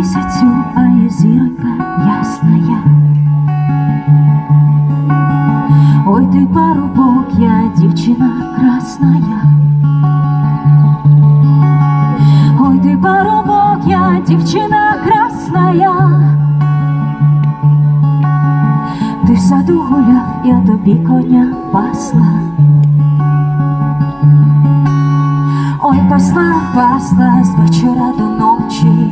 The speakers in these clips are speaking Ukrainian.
месяцу, а я зиронька ясная. Ой, ты парубок, я дівчина красная. Ой, ты парубок, я дівчина красная. Ти в саду гуляв, я тобі коня пасла. Ой, пасла, пасла з вечора до ночі.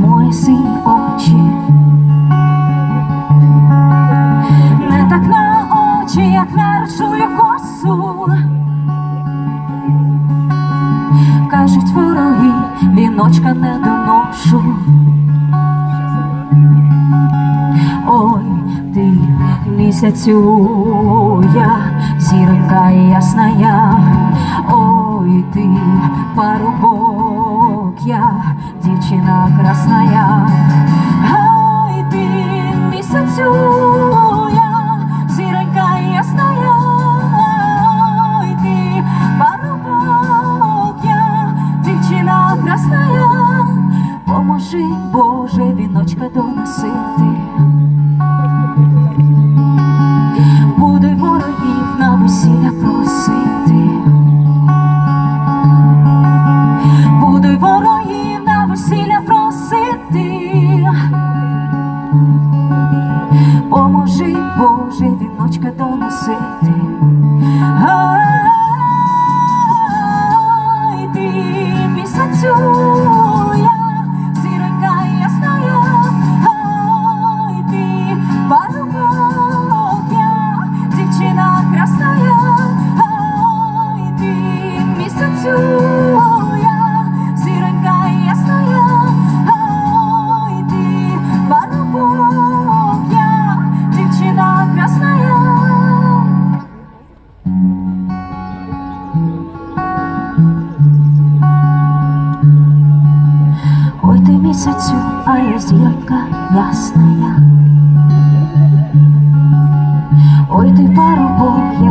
Мої сині очі. Не так на очі, як на ржую косу. Кажуть вороги, віночка не доношу. Ой, ти місяцю я, зіронька ясная, ой, ти парубок я, дівчина красная, ой, ти місяцю я, зіронька ясная, ой, ти парубок я, дівчина красная, поможи, Боже, віночка доносити. віночка доносити. Ты а я зірка ясная. Ой, ты парубок, я.